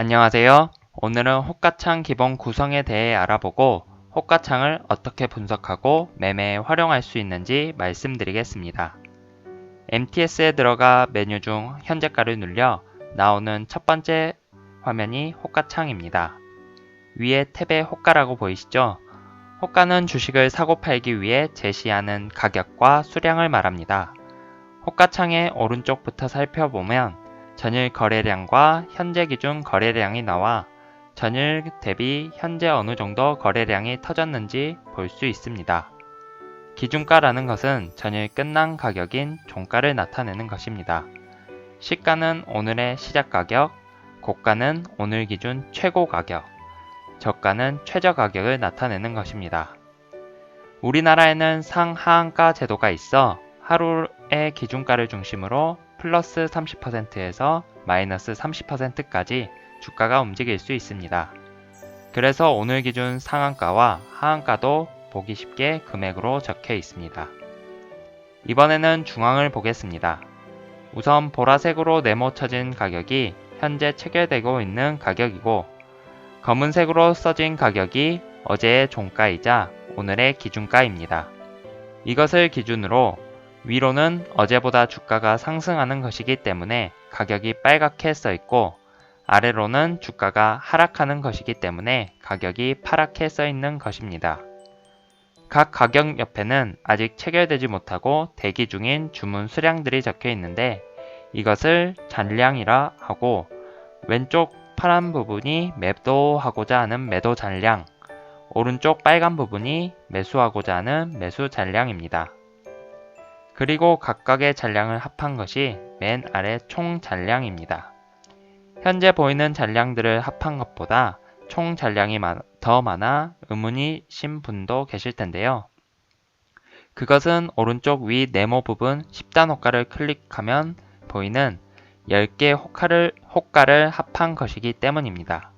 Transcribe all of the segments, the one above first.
안녕하세요. 오늘은 호가창 기본 구성에 대해 알아보고 호가창을 어떻게 분석하고 매매에 활용할 수 있는지 말씀드리겠습니다. MTS에 들어가 메뉴 중 현재가를 눌려 나오는 첫 번째 화면이 호가창입니다. 위에 탭에 호가라고 보이시죠? 호가는 주식을 사고 팔기 위해 제시하는 가격과 수량을 말합니다. 호가창의 오른쪽부터 살펴보면 전일 거래량과 현재 기준 거래량이 나와 전일 대비 현재 어느 정도 거래량이 터졌는지 볼 수 있습니다. 기준가라는 것은 전일 끝난 가격인 종가를 나타내는 것입니다. 시가는 오늘의 시작 가격, 고가는 오늘 기준 최고 가격, 저가는 최저 가격을 나타내는 것입니다. 우리나라에는 상하한가 제도가 있어 하루의 기준가를 중심으로 플러스 30%에서 마이너스 30%까지 주가가 움직일 수 있습니다. 그래서 오늘 기준 상한가와 하한가도 보기 쉽게 금액으로 적혀 있습니다. 이번에는 중앙을 보겠습니다. 우선 보라색으로 네모 쳐진 가격이 현재 체결되고 있는 가격이고 검은색으로 써진 가격이 어제의 종가이자 오늘의 기준가입니다. 이것을 기준으로 위로는 어제보다 주가가 상승하는 것이기 때문에 가격이 빨갛게 써 있고 아래로는 주가가 하락하는 것이기 때문에 가격이 파랗게 써 있는 것입니다. 각 가격 옆에는 아직 체결되지 못하고 대기 중인 주문 수량들이 적혀 있는데 이것을 잔량이라 하고 왼쪽 파란 부분이 매도하고자 하는 매도 잔량, 오른쪽 빨간 부분이 매수하고자 하는 매수 잔량입니다. 그리고 각각의 잔량을 합한 것이 맨 아래 총 잔량입니다. 현재 보이는 잔량들을 합한 것보다 총 잔량이 더 많아 의문이신 분도 계실 텐데요. 그것은 오른쪽 위 네모 부분 10단 호가를 클릭하면 보이는 10개 호가를, 호가를 합한 것이기 때문입니다.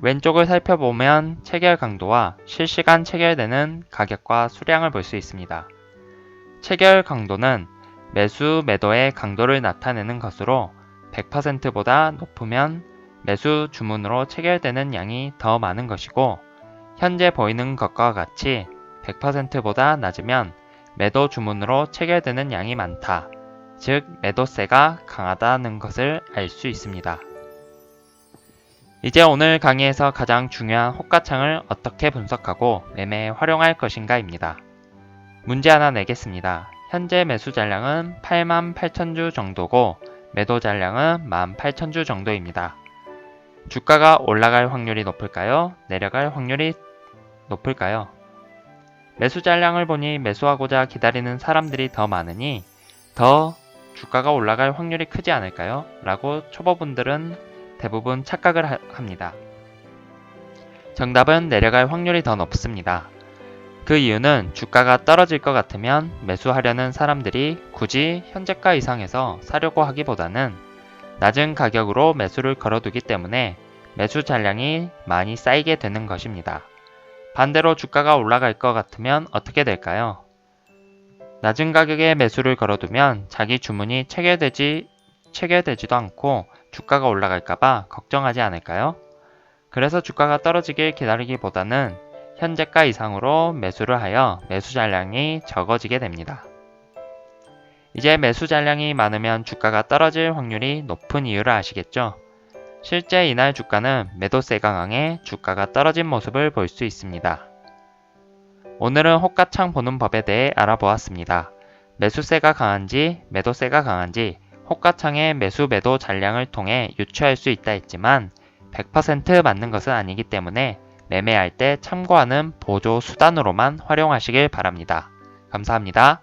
왼쪽을 살펴보면 체결 강도와 실시간 체결되는 가격과 수량을 볼 수 있습니다. 체결 강도는 매수 매도의 강도를 나타내는 것으로 100%보다 높으면 매수 주문으로 체결되는 양이 더 많은 것이고 현재 보이는 것과 같이 100%보다 낮으면 매도 주문으로 체결되는 양이 많다. 즉 매도세가 강하다는 것을 알 수 있습니다. 이제 오늘 강의에서 가장 중요한 호가창을 어떻게 분석하고 매매에 활용할 것인가입니다. 문제 하나 내겠습니다. 현재 매수 잔량은 8만 8천 주 정도고 매도 잔량은 1만 8천 주 정도입니다. 주가가 올라갈 확률이 높을까요? 내려갈 확률이 높을까요? 매수 잔량을 보니 매수하고자 기다리는 사람들이 더 많으니 더 주가가 올라갈 확률이 크지 않을까요? 라고 초보분들은 대부분 착각을 합니다. 정답은 내려갈 확률이 더 높습니다. 그 이유는 주가가 떨어질 것 같으면 매수하려는 사람들이 굳이 현재가 이상에서 사려고 하기보다는 낮은 가격으로 매수를 걸어두기 때문에 매수 잔량이 많이 쌓이게 되는 것입니다. 반대로 주가가 올라갈 것 같으면 어떻게 될까요? 낮은 가격에 매수를 걸어두면 자기 주문이 체결되지, 체결되지도 않고 주가가 올라갈까봐 걱정하지 않을까요? 그래서 주가가 떨어지길 기다리기보다는 현재가 이상으로 매수를 하여 매수 잔량이 적어지게 됩니다. 이제 매수 잔량이 많으면 주가가 떨어질 확률이 높은 이유를 아시겠죠? 실제 이날 주가는 매도세 강황에 주가가 떨어진 모습을 볼 수 있습니다. 오늘은 호가창 보는 법에 대해 알아보았습니다. 매수세가 강한지 매도세가 강한지 호가창의 매수 매도 잔량을 통해 유추할 수 있다 했지만 100% 맞는 것은 아니기 때문에 매매할 때 참고하는 보조 수단으로만 활용하시길 바랍니다. 감사합니다.